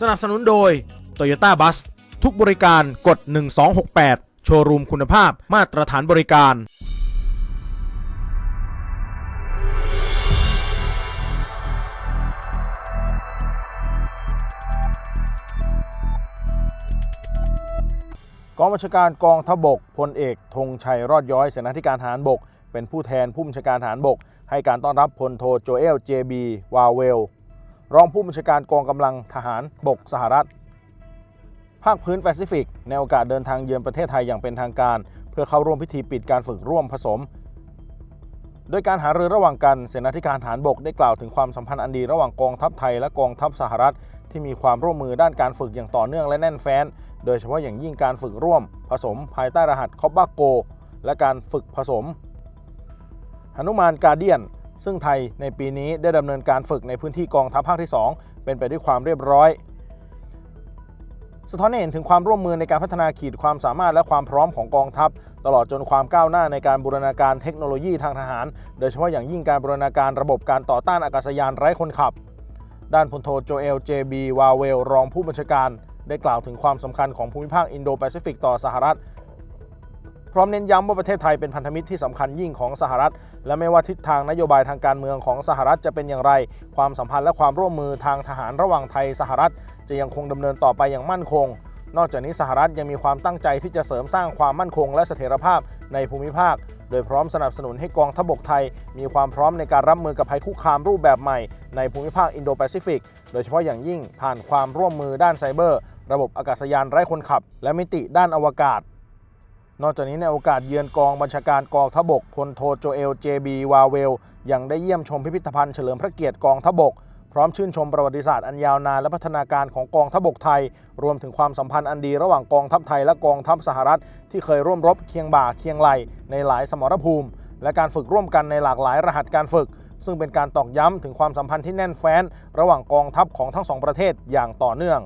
สนับสนุนโดย Toyota Bus ทุกบริการกด 1268 โชว์รูมคุณภาพมาตรฐานบริการ กองบัญชาการกองทพบกพลเอกธงชัยรอดย้อยเสนาธิการทหารบก เป็นผู้แทนผู้บัญชาการทหารบก ให้การต้อนรับพลโทโจเอลเจบีวาเวล รองผู้บัญชาการกองกำลังทหารบกสหรัฐ ภาคพื้นแปซิฟิก ในโอกาสเดินทางเยือนประเทศไทยอย่างเป็นทางการ เพื่อเข้าร่วมพิธีปิดการฝึกร่วมผสม โดยการหารือระหว่างกันเสนาธิการทหารบกได้กล่าวถึงความสัมพันธ์อันดีระหว่างกองทัพไทยและกองทัพสหรัฐ ที่มีความร่วมมือด้านการฝึกอย่างต่อเนื่องและแน่นแฟ้น โดยเฉพาะอย่างยิ่งการฝึกร่วม ผสม ภายใต้รหัสคอบบาโกและการฝึกผสมหนุมานกาเดียน ซึ่งไทยในปีนี้ได้ดำเนินการฝึกในพื้นที่กองทัพภาคที่ 2 เป็นไปด้วยความเรียบร้อยสะท้อนให้เห็นถึงความร่วมมือในการพัฒนาขีดความสามารถและความพร้อมของกองทัพ ตลอดจนความก้าวหน้าในการบูรณาการเทคโนโลยีทางทหาร โดยเฉพาะอย่างยิ่งการบูรณาการระบบการต่อต้านอากาศยานไร้คนขับ ด้านพลโทโจเอลเจบีวาเวล รองผู้บัญชาการ ได้กล่าวถึงความสำคัญของภูมิภาคอินโดแปซิฟิกต่อสหรัฐ ร้อมเน้นย้ำว่าประเทศไทยเป็นพันธมิตรที่สำคัญยิ่งของสหรัฐ และไม่ว่าทิศทางนโยบายทางการเมืองของสหรัฐจะเป็นอย่างไร ความสัมพันธ์และความร่วมมือทางทหารระหว่างไทยสหรัฐ จะยังคงดำเนินต่อไปอย่างมั่นคง นอกจากนี้สหรัฐยังมีความตั้งใจที่จะเสริมสร้างความมั่นคงและเสถียรภาพในภูมิภาค โดยพร้อมสนับสนุนให้กองทัพบกไทย มีความพร้อมในการรับมือกับภัยคุกคามรูปแบบใหม่ ในภูมิภาคอินโดแปซิฟิก โดยเฉพาะอย่างยิ่งผ่านความร่วมมือด้านไซเบอร์ ระบบอากาศยานไร้คนขับ และมิติด้านอวกาศ นอกจากนี้ในโอกาสเยือนกองบัญชาการกองทบกพลโทโจเอลเจบีวาเวล ยังได้เยี่ยมชมพิพิธภัณฑ์เฉลิมพระเกียรติกองทบก พร้อมชื่นชมประวัติศาสตร์อันยาวนานและพัฒนาการของกองทบกไทย รวมถึงความสัมพันธ์อันดีระหว่างกองทัพไทยและกองทัพสหรัฐ ที่เคยร่วมรบเคียงบ่าเคียงไหลในหลายสมรภูมิ และการฝึกร่วมกันในหลากหลายรหัสการฝึก ซึ่งเป็นการตอกย้ำถึงความสัมพันธ์ที่แน่นแฟ้น ระหว่างกองทัพของทั้งสองประเทศอย่างต่อเนื่อง